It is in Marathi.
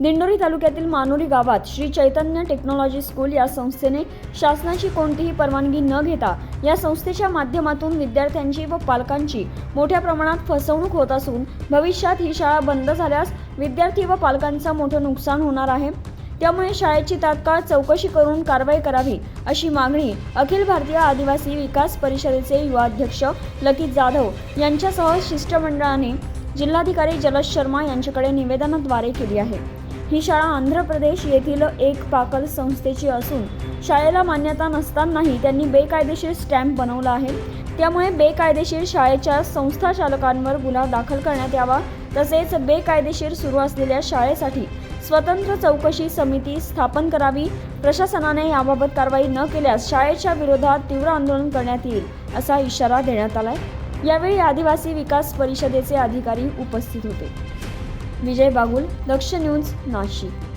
दिंडोरी तालुक्यातील मानोरी गावात श्री चैतन्य टेक्नॉलॉजी स्कूल या संस्थेने शासनाची कोणतीही परवानगी न घेता या संस्थेच्या माध्यमातून विद्यार्थ्यांची व पालकांची मोठ्या प्रमाणात फसवणूक होत असून भविष्यात ही शाळा बंद झाल्यास विद्यार्थी व पालकांचं मोठं नुकसान होणार आहे. त्यामुळे शाळेची तात्काळ चौकशी करून कारवाई करावी अशी मागणी अखिल भारतीय आदिवासी विकास परिषदेचे युवा अध्यक्ष लकित जाधव यांच्यासह शिष्टमंडळाने जिल्हाधिकारी जलज शर्मा यांच्याकडे निवेदनाद्वारे केली आहे. ही शाळा आंध्र प्रदेश येथील एक पाकल संस्थेची असून शाळेला मान्यता नसतानाही त्यांनी बेकायदेशीर स्टॅम्प बनवला आहे. त्यामुळे बेकायदेशीर शाळेच्या संस्था चालकांवर गुन्हा दाखल करण्यात यावा तसेच बेकायदेशीर सुरू असलेल्या शाळेसाठी स्वतंत्र चौकशी समिती स्थापन करावी प्रशासनाने याबाबत कारवाई न केल्यास शाळेच्या विरोधात तीव्र आंदोलन करण्यात येईल असा इशारा देण्यात आलाय. यावेळी आदिवासी विकास परिषदेचे अधिकारी उपस्थित होते. विजय बागुल दक्ष न्यूज नाशिक.